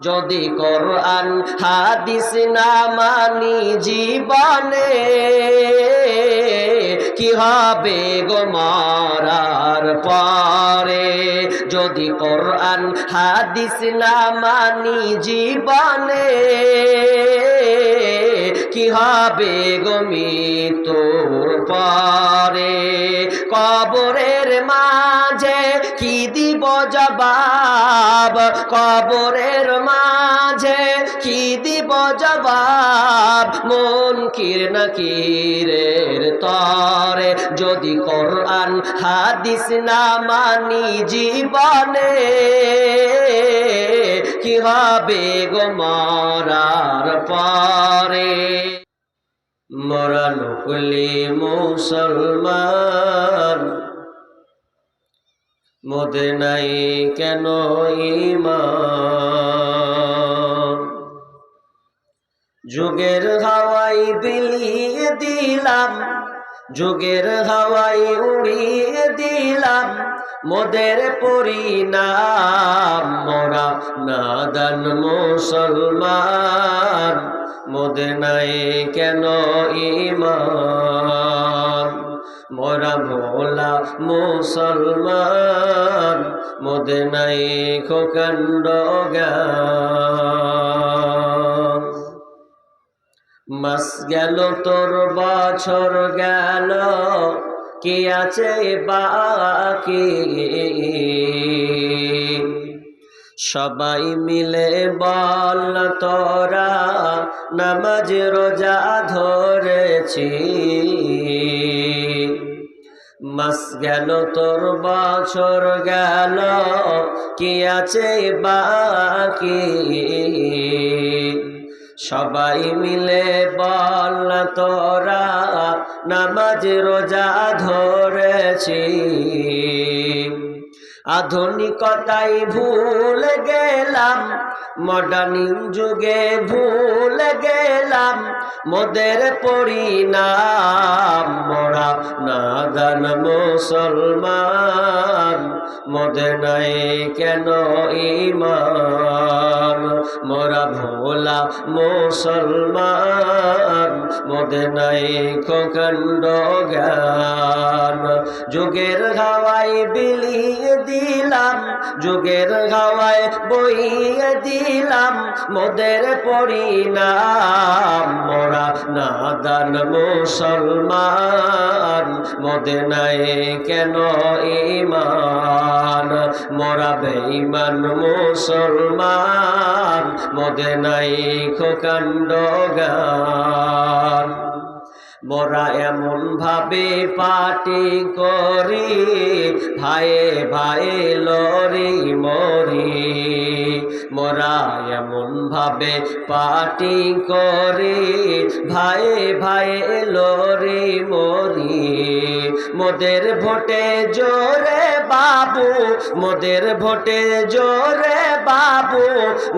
যদি কোরআন হাদিস না মানি জীবনে, কি হবে গো মারার পরে? যদি কোরআন হাদিস না মানি জীবনে, কি হবে গো মৃত্যুর পরে? কবরের মাঝে কি দিব জবাব কবরের মাঝে? কি দিব জবাব? মন কির নাকিরের তরে। যদি কোরআন, হাদিস না মানি জীবনে, কি হবে গো মরার পরে? মরা নকলি মুসলমান মোদে নাই কেন যুগের হাওয়াই বিলিয়ে দিলাম, যুগের হাওয়াই উড়িয়ে দিলাম, মোদের পরিণাম মোরা নাদান মুসলমান। মোদের নাই কেন ইমান মোরা ভোলা মুসলমান মোদের নাই খোকাণ্ড মাস গেল, তোর বছর গেল, কি আছে বাকি? সবাই মিলে বল, তোরা নামাজ রোজা ধরেছি মাস গেল, তোর বছর গেল, কি আছে বাকি? সবাই মিলে বল না তোরা, নামাজ রোজা ধরেছি। আধুনিকতাই ভুল গেলাম মডার্নিং যুগে ভুল গেলাম, মোদের পরিণাম মোরা নাদান মুসলমান মোদের নাই কেন ইমান? মোরা ভোলা মুসলমান মোদের নাই খোখণ্ড জ্ঞান। যুগের হাওয়াই বিলিয়ে দিলাম, যুগের হাওয়ায় বইয়ে দিলাম, মোদের পরিণাম। মোরা নাদান মুসলমান মোদের নাই কেন ইমান মোরা বেঈমান মুসলমান মোদের নাই খোকাণ্ড গান। মোরা এমন ভাবে পাটি করি ভায়ে ভায়ে লরি মরি। মোরা এমন ভাবে পাটি করি ভায়ে ভায়ে লরি মরি। মোদের ভোটে জোরে বাবু, মোদের ভোটে জোরে বাবু,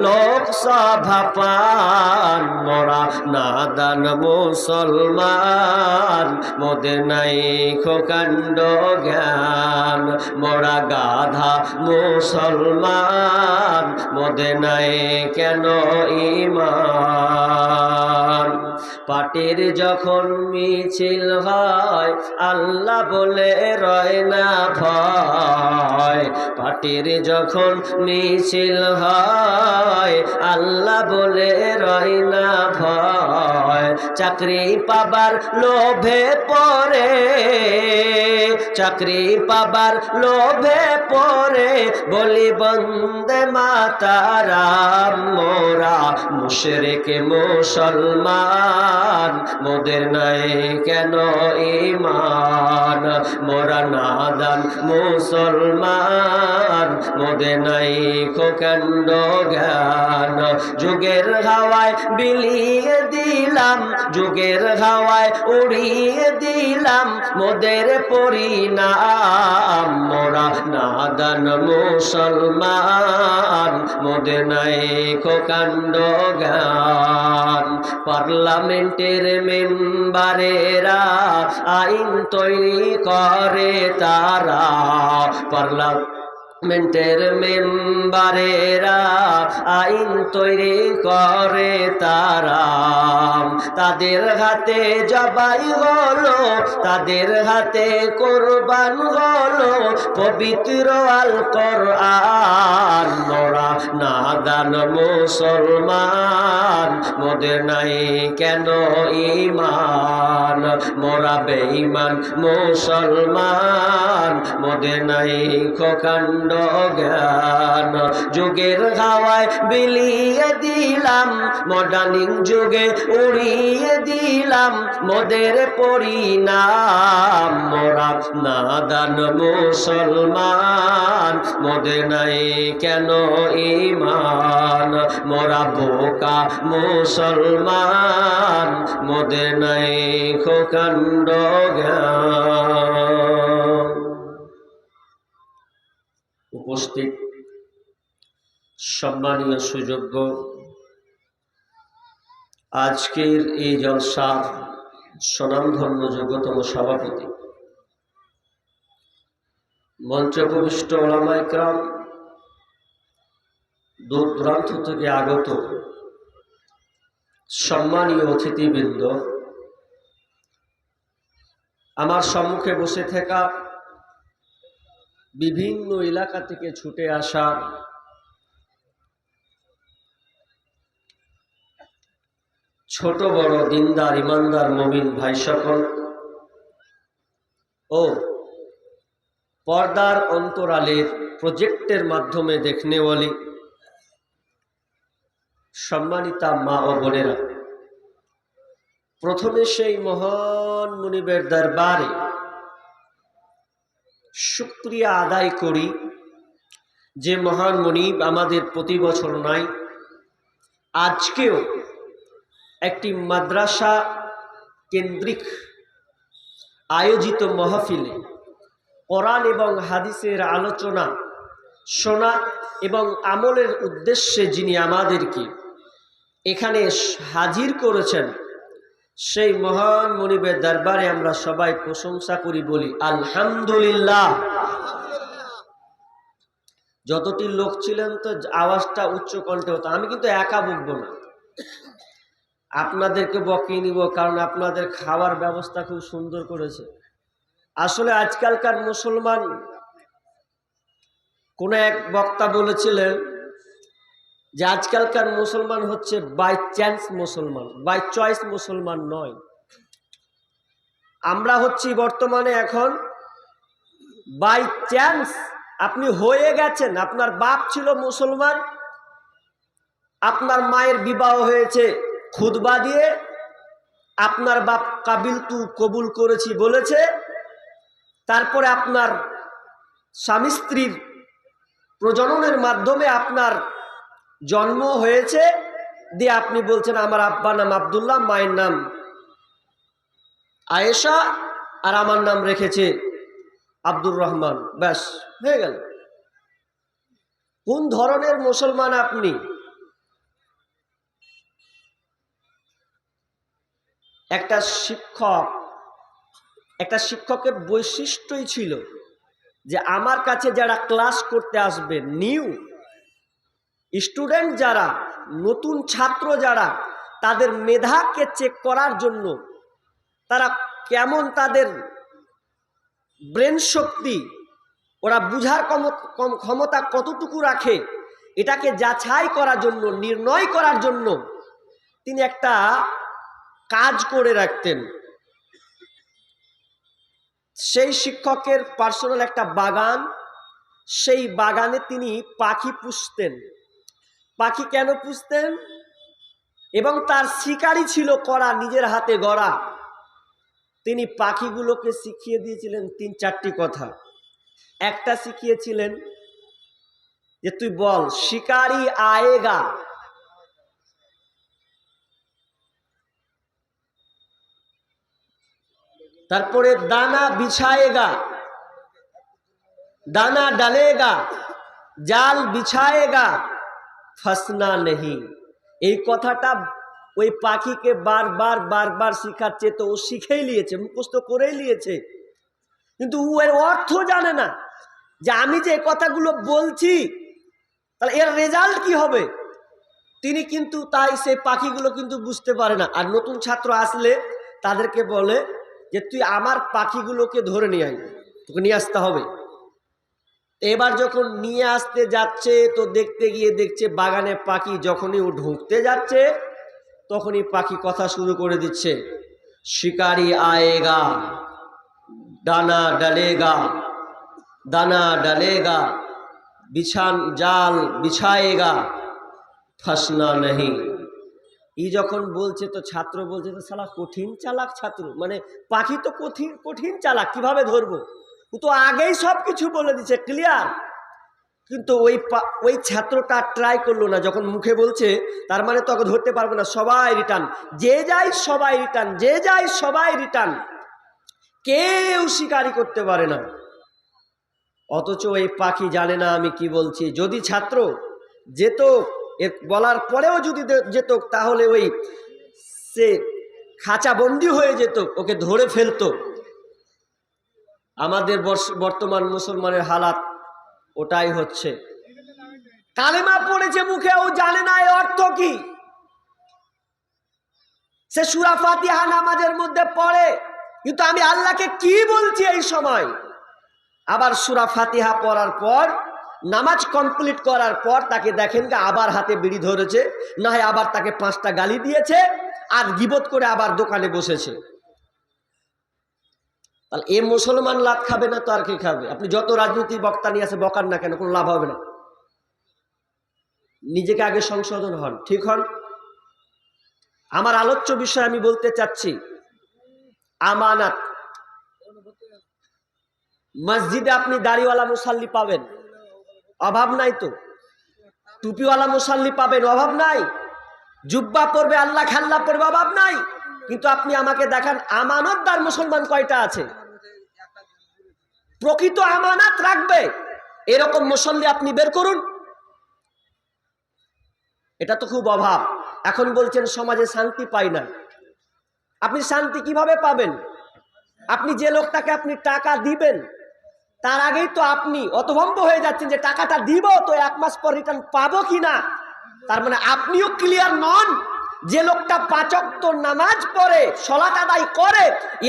লোকসভা পান মোরা নাদান মুসলমান। মোদের নাই খোকাণ্ড জ্ঞান, মোরা গাধা মুসলমান। মোদের নাই কেন ইমান? পাটির যখন মিছিল হয়, আল্লাহ বলে, রয় না ভয়। পাটির যখন মিছিল হয়, আল্লাহ বলে, রয় না ভয়। চাকরি পাবার লোভে পড়ে, চাকরি পাবার লোভে পড়ে। বলি, বন্দে মাতারাম, মোরা মুশরিকে মুসলমান, মোদের নাই কেন ইমান মোরা নাদান মুসলমান, মোদের নাই খোকাণ্ড জ্ঞান। যুগের হাওয়ায় বিলিয়ে দিলাম, যুগের হাওয়ায় উড়িয়ে দিলাম, মোদের পরিণাম। মোরা নাদান মুসলমান মোদের নাই খোকাণ্ড গান। পার্লামেন্টের মেম্বারেরা আইন তৈরি করে তারা। পার্লা মেন্টের মেম্বারেরা আইন তৈরি করে তারা। তাদের হাতে জবাই হলো, তাদের হাতে কোরবান হলো, পবিত্র আল কোরআন মোরা মুসলমান মোদের নাই কেন ইমান মোরা বেঈমান মুসলমান মোদের নাই খোকাণ্ড জ্ঞান। যুগের হাওয়ায় বিলিয়ে দিলাম, মডার্নিং যুগে উড়িয়ে দিলাম, মোদের পরিণাম। মোরা নাদান মুসলমান, মোদে নাই কেন ইমান মোরা বোকা মুসলমান, মোদে নাই খোকাণ্ড জ্ঞান। উপস্থিত। সম্মানীয় সুযোগ্য। আজকের এই জলসার স্বনামধন্য যোগ্যতম সভাপতি মঞ্চপ্রবিষ্ট ওলামাইকরাম দূর দূরান্ত থেকে আগত সম্মানীয় অতিথিবৃন্দ। আমার সম্মুখে বসে থাকা বিভিন্ন এলাকা থেকে ছুটে আসা ছোট বড় দিনদার, ইমানদার মমিন ভাই সকল। ও, পর্দার অন্তরালের প্রজেক্টের মাধ্যমে দেখনে বলি, সম্মানিতা মা ও বোনেরা, প্রথমে সেই মহান মুনিবের দরবারে শুক্রিয়া আদায় করি যে মহান মনিব আমাদের প্রতি বছর নাই, আজকেও একটি মাদ্রাসা কেন্দ্রিক আয়োজিত মহফিলে কোরআন এবং হাদিসের আলোচনা শোনা এবং আমলের উদ্দেশ্যে যিনি আমাদেরকে এখানে হাজির করেছেন সেই মহান মনিবের দরবারে আমরা সবাই প্রশংসা করি, বলি, আলহামদুলিল্লাহ। যতটি লোক ছিলেন তো আওয়াজটা উচ্চ কণ্ঠে হতো। আমি কিন্তু একা বকবো না। আপনাদেরকে বকিয়ে নিব, কারণ আপনাদের খাওয়ার ব্যবস্থা খুব সুন্দর করেছে। আসলে আজকালকার মুসলমান, কোন এক বক্তা বলেছিলেন যে আজকালকার মুসলমান হচ্ছে বাই চান্স মুসলমান বাই চয়েস মুসলমান নয়। আমরা হচ্ছি বর্তমানে এখন বাই চান্স আপনি হয়ে গেছেন, আপনার বাপ ছিল মুসলমান, আপনার মায়ের বিবাহ হয়েছে খুদবা দিয়ে, আপনার বাপ কাবিল তু কবুল করেছি বলেছে, তারপরে আপনার স্বামী স্ত্রীর প্রজননের মাধ্যমে আপনার জন্ম হয়েছে, দিয়ে আপনি বলছেন আমার আব্বা নাম আবদুল্লাহ, মায়ের নাম আয়েশা, আর আমার নাম রেখেছে আব্দুর রহমান। ব্যাস, হয়ে গেল। কোন ধরনের মুসলমান আপনি? একটা শিক্ষক, একটা শিক্ষকের বৈশিষ্ট্যই ছিল যে আমার কাছে যারা ক্লাস করতে আসবে, নিউ স্টুডেন্ট যারা, নতুন ছাত্র যারা, তাদের মেধাকে চেক করার জন্য তারা কেমন তাদের ব্রেন শক্তি, ওরা বুঝার ক্ষমতা কতটুকু রাখে, এটাকে যাচাই করার জন্য, নির্ণয় করার জন্য তিনি একটা কাজ করে রাখতেন। সেই শিক্ষকের পার্সোনাল একটা বাগান, সেই বাগানে তিনি পাখি পুষতেন। পাখি কেন পুষতেন? এবং তার শিকারই ছিল করা নিজের হাতে গড়া। তিনি পাখিগুলোকে শিখিয়ে দিয়েছিলেন তিন চারটি কথা। একটা শিখিয়েছিলেন যে, তুই বল, শিকারি আয়েগা? তারপরে, দানা বিছায়েগা। দানা ডালেগা। জাল বিছায়েগা। ফসনা নেই। এই কথাটা ওই পাখিকে বারবার বারবার শিখাচ্ছে তো ও শিখেই নিয়েছে, মুখস্থ করেই নিয়েছে। কিন্তু ও এর অর্থ জানে না যে আমি যে কথাগুলো বলছি, তাহলে এর রেজাল্ট কি হবে? তিনি কিন্তু তাই সেই পাখিগুলো কিন্তু বুঝতে পারে না। আর নতুন ছাত্র আসলে তাদেরকে বলে যে, তুই আমার পাখিগুলোকে ধরে নিয়ে আয়, তোকে নিয়ে আসতে হবে। এবার যখন নিয়ে আসতে যাচ্ছে, তো দেখতে গিয়ে দেখছে বাগানে পাখি যখনই ও ঢুকতে যাচ্ছে, তখনই পাখি কথা শুরু করে দিচ্ছে, শিকারি আয়েগা ডানা ডালেগা, দানা ডালেগা, বিছান জাল বিছায়েগা, ফাসনা নেই ই যখন বলছে, তো ছাত্র বলছে, তো সালা কঠিন চালাক ছাত্র। মানে পাখি তো কঠিন কঠিন চালাক, কীভাবে ধরবো? ও তো আগেই সব কিছু বলে দিচ্ছে ক্লিয়ার কিন্তু ওই ওই ছাত্রটা ট্রাই করল না, যখন মুখে বলছে, তার মানে তোকে ধরতে পারব না, সবাই রিটার্ন যে যাই সবাই রিটার্ন যে যাই সবাই রিটার্ন কেউ শিকারি করতে পারে না। অথচ এই পাখি জানে না আমি কি বলছি। যদি ছাত্র যেত এর বলার পরেও যদি যেত তাহলে ওই সে খাঁচা বন্দি হয়ে যেত, ওকে ধরে ফেলতো। আমাদের বর্তমান মুসলমানের হালাত ওটাই হচ্ছে। কালেমা পড়েছে মুখে, ও জানে না এর অর্থ কি। সে সুরা ফাতিহা নামাজের মধ্যে পড়ে, কিন্তু আমি আল্লাহকে কি বলছি এই সময়? আবার সুরা ফাতিহা পড়ার পর, নামাজ কমপ্লিট করার পর তাকে দেখেন যে আবার হাতে বিড়ি ধরেছে, না হয় আবার তাকে পাঁচটা গালি দিয়েছে, আর গিবত করে আবার দোকানে বসেছে। তাহলে এ মুসলমান লাভ খাবে না তো আর কি খাবে? আপনি যত রাজনীতি বক্তা নিয়ে আসে বকার না কেন, কোনো লাভ হবে না। নিজেকে আগে সংশোধন হন, ঠিক হন? আমার আলোচ্য বিষয় আমি বলতে চাচ্ছি, আমানাত। মসজিদে আপনি দাড়িওয়ালা মুসাল্লি পাবেন, অভাব নাই তো? টুপিওয়ালা মুসাল্লি পাবেন, অভাব নাই? জুব্বা পড়বে আল্লাহ খাল্লা পড়বে অভাব নাই? কিন্তু আপনি আমাকে দেখান, আমানতদার মুসলমান কয়টা আছে? প্রকৃত আমানাত রাখবে। এরকম মুসল্লি আপনি বের করুন। এটা তো খুব অভাব। এখন বলছেন, সমাজে শান্তি পাই না। আপনি শান্তি কীভাবে পাবেন? আপনি যে লোকটাকে আপনি টাকা দিবেন, তার আগেই তো আপনি অতভম্ব হয়ে যাচ্ছেন যে টাকাটা দিব, তো এক মাস পর রিটার্ন পাবো কি না তার মানে আপনিও ক্লিয়ার নন। যে লোকটা পাচক নামাজ পড়ে, সলাত আদায় করে,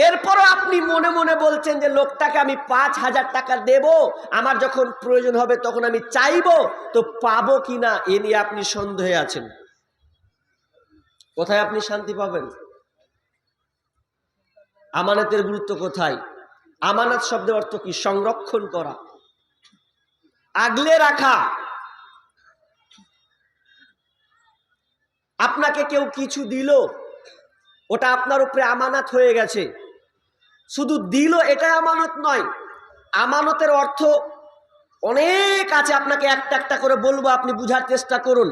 এরপরও আপনি মনে মনে বলছেন যে লোকটাকে আমি পাঁচ হাজার টাকা দেব, আমার যখন প্রয়োজন হবে তখন আমি চাইব, তো পাবো কি না এ নিয়ে আপনি সন্দেহে আছেন। কোথায় আপনি শান্তি পাবেন? আমানতের গুরুত্ব কোথায়? আমানত শব্দের অর্থ কি? সংরক্ষণ করা। আগলে রাখা। আপনাকে কেউ কিছু দিল, ওটা আপনার উপরে আমানত হয়ে গেছে। শুধু দিল এটা আমানত নয়, আমানতের অর্থ অনেক আছে, আপনাকে একটা একটা করে বলব, আপনি বুঝার চেষ্টা করুন।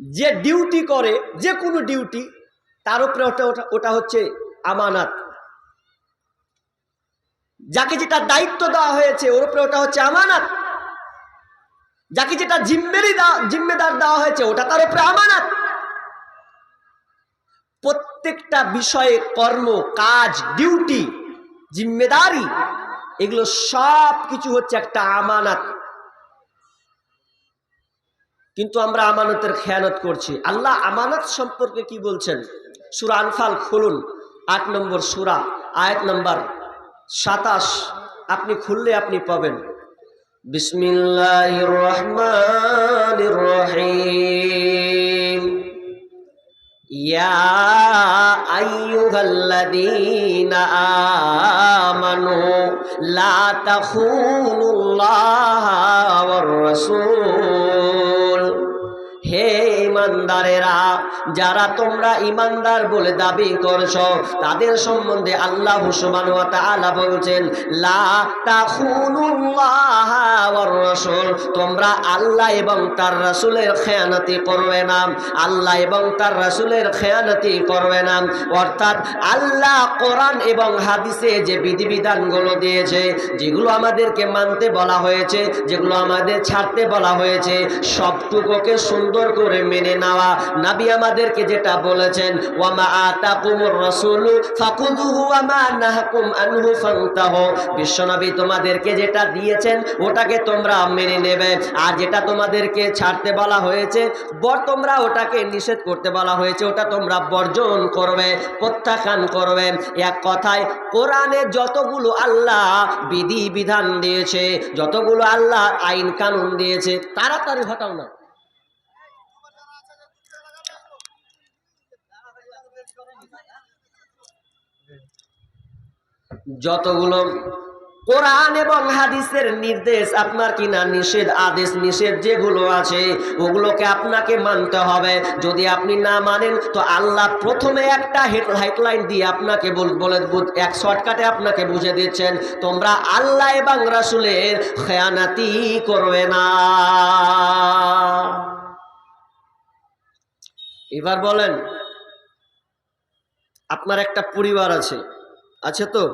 যে ডিউটি করে, যে কোনো ডিউটি, তার উপরে ওটা ওটা ওটা হচ্ছে আমানাত। যাকে যেটা দায়িত্ব দেওয়া হয়েছে, ওর উপরে ওটা হচ্ছে আমানাত। যাকে যেটা জিম্মেরি জিম্মেদার দেওয়া হয়েছে, ওটা তার উপরে আমানাত। প্রত্যেকটা বিষয়ে কর্ম, কাজ, ডিউটি, জিম্মেদারি, এগুলো সব কিছু হচ্ছে একটা আমানাত। কিন্তু আমরা আমানতের খেয়ানত করছি। আল্লাহ আমানত সম্পর্কে কি বলছেন? সুরা আনফাল খুলুন, আট নম্বর সুরা, আয়াত নম্বর সাতাশ। আপনি খুললে আপনি পাবেন। بسم الله الرحمن الرحيم يا أيها الذين آمنوا لا تخونوا الله والرسول هي ইমানদারেরা, যারা তোমরা ইমানদার বলে দাবি করছ, তাদের সম্বন্ধে আল্লাহ সুবহান ওয়া বলছেন তোমরা আল্লাহ এবং তার রাসূলের খেয়ানতি করবে না। আল্লাহ এবং তার রাসূলের খেয়ানতি করবে না। অর্থাৎ আল্লাহ কোরআন এবং হাদিসে যে বিধিবিধানগুলো দিয়েছে, যেগুলো আমাদেরকে মানতে বলা হয়েছে, যেগুলো আমাদের ছাড়তে বলা হয়েছে, সবটুকুকে সুন্দর করে মেনে নেওয়া। নাবি আমাদেরকে যেটা বলেছেন, ওয়ামা আতাকুমুর রাসূলু ফাকুযুহু ওয়ামা নাহাকুম আনহু ফান্তাহু। বিশ্বনবী তোমাদেরকে যেটা দিয়েছেন, ওটাকে তোমরা মেনে নেবে। আর যেটা তোমাদেরকে ছাড়তে বলা হয়েছে, বর তোমরা ওটাকে নিষেধ করতে বলা হয়েছে, ওটা তোমরা বর্জন করবে, প্রত্যাখ্যান করবে। এক কথায়, কোরআনে যতগুলো আল্লাহ বিধি বিধান দিয়েছে, যতগুলো আল্লাহ আইন কানুন দিয়েছে, তাড়াতাড়ি হটাও না। যতগুলো কোরআন এবং হাদিসের নির্দেশ আপনার কিনা নিষেধ, আদেশ নিষেধ যেগুলো আছে, ওগুলোকে আপনাকে মানতে হবে। যদি আপনি না মানেন, তো আল্লাহ প্রথমে একটা হেডলাইন দিয়ে আপনাকে বল- এক শর্টকাটে আপনাকে বুঝে দিচ্ছেন, তোমরা আল্লাহ এবং রাসুলের খেয়ানাতি করবে না। এবার বলেন আপনার একটা পরিবার আছে। আছে তো?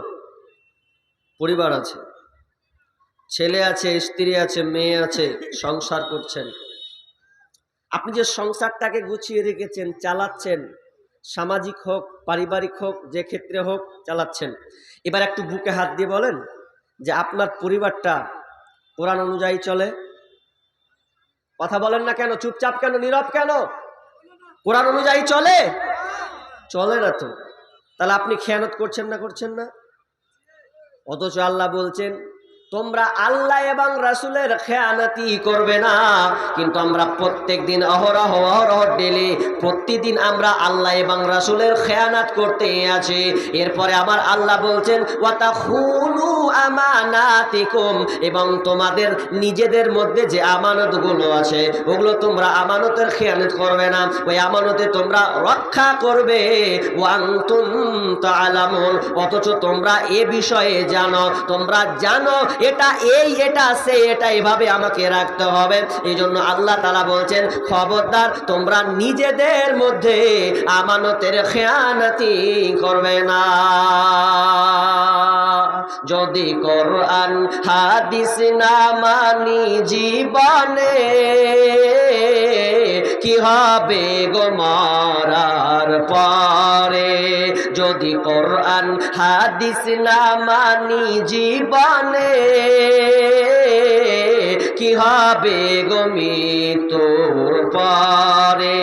পরিবার আছে। ছেলে আছে, স্ত্রী আছে, মেয়ে আছে, সংসার করছেন। আপনি যে সংসারটাকে গুছিয়ে রেখেছেন, চালাচ্ছেন, সামাজিক হোক, পারিবারিক হোক, যে ক্ষেত্রে হোক, চালাচ্ছেন। এবার একটু বুকে হাত দিয়ে বলেন যে আপনার পরিবারটা কোরআন অনুযায়ী চলে। কথা বলেন না কেন? চুপচাপ কেন? নীরব কেন? কোরআন অনুযায়ী চলে? চলে না তো? তাহলে আপনি খেয়ানত করছেন না করছেন না? অথচ আল্লাহ বলছেন তোমরা আল্লাহ এবং রাসুলের খেয়ানাতি করবে না। কিন্তু আমরা প্রত্যেক দিন অহরহ অহরহ ডেলি প্রতিদিন আমরা আল্লাহ এবং রাসুলের খেয়ানাত করতে আছি। এরপরে আমার আল্লাহ বলছেন ওয়াতা হুনু আমানাতিকুম এবং তোমাদের নিজেদের মধ্যে যে আমানতগুলো আছে, ওগুলো তোমরা আমানতের খেয়ানত করবে না। ওই আমানতে তোমরা রক্ষা করবে। ওয়ান্তুম তাআলামুন, অথচ তোমরা এ বিষয়ে জানো, তোমরা জানো এটা এই, এটা সে, এটা এভাবে আমাকে রাখতে হবে। এই জন্য আল্লাহ তালা বলছেন, খবরদার, তোমরা নিজেদের মধ্যে আমানতের খেয়ানাতি করবে না। যদি কোরআন, হাদিস না মানি জীবনে, কি হবে গো মারার পরে? যদি কোরআন, হাদিস না মানি জীবনে কি হবে গো মৃত্যুর পরে?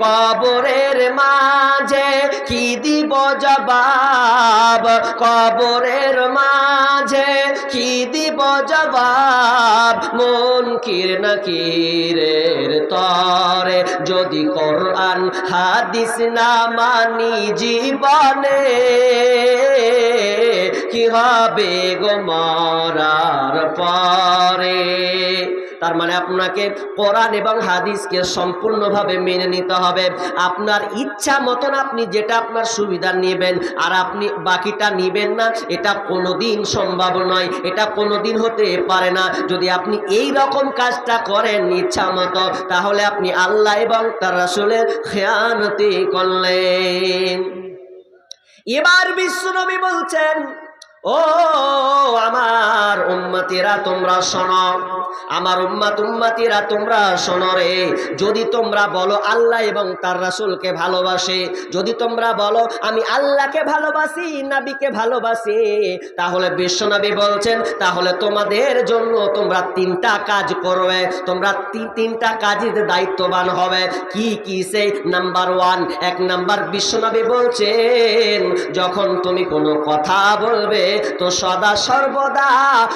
কবরের মাঝে কি দিব জবাব? কবরের মাঝে কি দিব জবাব? মন কির নাকিরের তরে। যদি কোরআন, হাদিস না মানি জীবনে কি হবে গো মরার পরে? তার মানে আপনাকে কোরআন এবং হাদিসকে সম্পূর্ণভাবে মেনে নিতে হবে। আপনার ইচ্ছা মতন আপনি যেটা আপনার সুবিধা নেবেন, আর আপনি বাকিটা নেবেন না, এটা কোনোদিন সম্ভব নয়। এটা কোনোদিন হতে পারে না। যদি আপনি এই রকম কাজটা করেন ইচ্ছা মতো, তাহলে আপনি আল্লাহ এবং তার আসলে খেয়ানতি করলেন। এবার বিশ্বনবী বলছেন, ও আমার উম্মতিরা, তোমরা শোনো। আমার উম্মাত উম্মাতিরা তোমরা শোনো রে। যদি তোমরা বলো আল্লাহ এবং তার রাসূলকে ভালোবাসে, যদি তোমরা বলো আমি আল্লাহকে ভালোবাসি, নাবিকে ভালোবাসি, তাহলে বিশ্বনবী বলছেন, তাহলে তোমাদের জন্য তোমরা তিনটা কাজ করবে। তোমরা তিন তিনটা কাজের দায়িত্ববান হবে। কি কি সেই নাম্বার ওয়ান। এক নাম্বার, বিশ্বনবী বলছেন, যখন তুমি কোনো কথা বলবে, তো সদা সর্বদা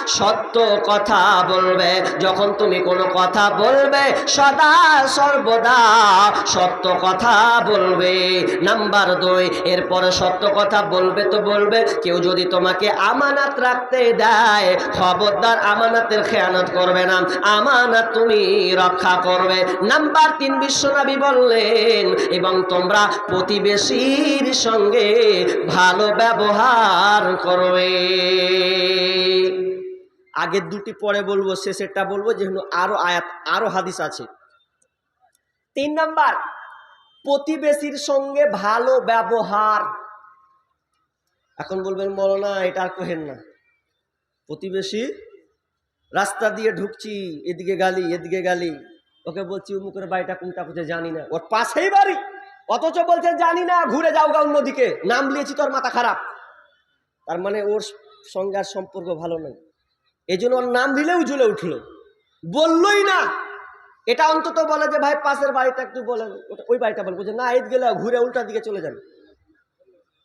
সত্য কথা বলবে। যখন তুমি কোনো কথা বলবে, সদা সর্বদা সত্য কথা বলবে। নাম্বার দুই, এরপরে সত্য কথা বলবে তো বলবে, কেউ যদি তোমাকে আমানাত রাখতে দেয়, খবরদার আমানাতের খেয়ানত করবে না, আমানাত তুমি রক্ষা করবে। নাম্বার তিন, বিশ্বনবী বললেন, এবং তোমরা প্রতিবেশীর সঙ্গে ভালো ব্যবহার করবে। আগের দুটি, পরে বলব, শেষেরটা বলব, যেহেতু আরও আয়াত, আরও হাদিস আছে। তিন নাম্বার, প্রতিবেশীর সঙ্গে ভালো ব্যবহার। এখন বলবেন বলো না এটা আর কহেন না। প্রতিবেশী, রাস্তা দিয়ে ঢুকছি, এদিকে গালি এদিকে গালি। ওকে বলছি উমুকের বাড়িটা কোনটা কোথায় জানি না। ওর পাশেই বাড়ি। অথচ বলছে, জানি না, ঘুরে যাও গা অন্যদিকে। নাম লিয়েছি তোর মাথা খারাপ। তার মানে ওর সঙ্গে সম্পর্ক ভালো নয় এই জন্য ওর নাম দিলেও জ্বলে উঠল। বললই না। এটা অন্তত বলে যে, ভাই, পাশের বাড়িটা একটু বলেন ওটা- ওই বাড়িটা বলব যে না ঈদ গেলে ঘুরে উল্টা দিকে চলে যান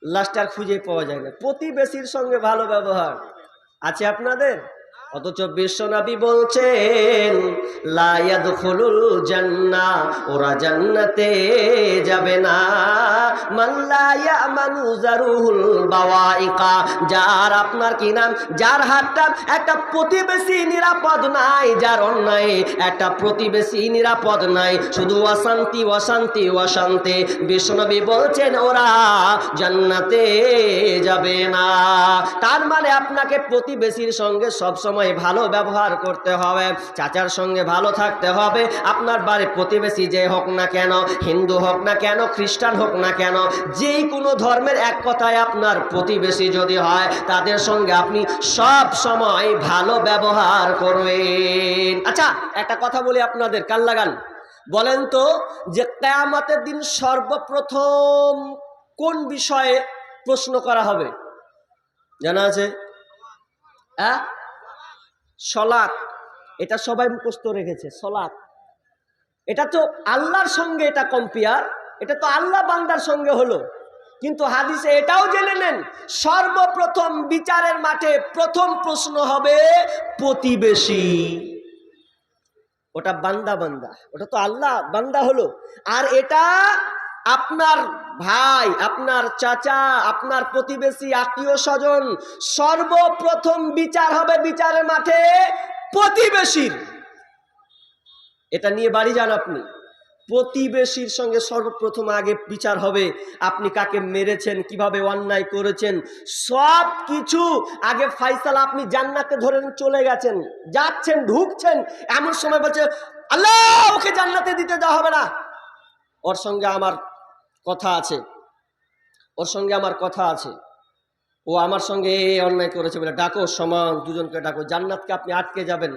লাস্টার খুঁজে পাওয়া যায় না। প্রতিবেশীর সঙ্গে ভালো ব্যবহার। আছে আপনাদের? অথচ বিশ্বনবী বলছেন লায়াদখুলুল জান্না ওরা জান্নাতে যাবে না। মাল্লা ইয়ামানু জারুহুল বাওয়াইকা, যার আপনার কি নাম? যার হাতটা একটা প্রতিবেশী নিরাপদ নাই, যার অন্যায় একটা প্রতিবেশী নিরাপদ নাই। শুধু অশান্তি অশান্তি অশান্তি। বিশ্বনবী বলছেন, ওরা জান্নাতে যাবে না। তার মানে আপনাকে প্রতিবেশীর সঙ্গে সব সময় ভালো ব্যবহার করতে হবে, চাচার সঙ্গে ভালো থাকতে হবে। আপনার বাড়ির প্রতিবেশী যে হোক না কেন, হিন্দু হোক না কেন, খ্রিস্টান হোক না কেন যেই কোনো ধর্মের এক কথায় আপনার প্রতিবেশী যদি হয়, তাদের সঙ্গে আপনি সব সময় ভালো ব্যবহার করবেন। আচ্ছা একটা কথা বলি আপনাদের কাল লাগান। বলেন তো যে কেয়ামতের দিন সর্বপ্রথম কোন বিষয়ে প্রশ্ন করা হবে? জানা আছে? হ্যাঁ? সলাৎ। এটা সবাই মুখস্থ রেখেছে, সলাৎ। এটা তো আল্লাহর সঙ্গে এটা কম্পেয়ার এটা তো আল্লাহ বান্দার সঙ্গে হলো। কিন্তু হাদিসে এটাও জেনে নেন, সর্বপ্রথম বিচারের মাঠে প্রথম প্রশ্ন হবে, প্রতিবেশী। ওটা বান্দা বান্দা, ওটা তো আল্লাহ বান্দা হলো। আর এটা আপনার ভাই, আপনার চাচা, আপনার প্রতিবেশী, আত্মীয় স্বজন সর্বপ্রথম বিচার হবে বিচারের মাঠে প্রতিবেশীর। এটা নিয়ে বাড়ি যান আপনি। প্রতিবেশীর সঙ্গে সর্বপ্রথম আগে বিচার হবে আপনি কাকে মেরেছেন, কীভাবে অন্যায় করেছেন, সব কিছু আগে ফাইসালা আপনি জান্নাতে ধরে চলে গেছেন, যাচ্ছেন, ঢুকছেন, এমন সময় বলছে, আল্লাহ, ওকে জান্নাতে দিতে দেওয়া হবে না। ওর সঙ্গে আমার কথা আছে। ওর সঙ্গে আমার কথা আছে। ও আমার সঙ্গে এই অন্যায় করেছে বলে ডাকো, সমান দুজনকে ডাকো। জান্নাতকে আপনি আটকে যাবেন।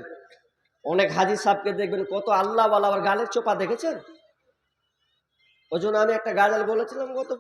অনেক হাজি সাহেবকে দেখবেন, কত আল্লাহ আবার গালের চোপা দেখেছেন? ওই জন্য আমি একটা গাজাল বলেছিলাম গত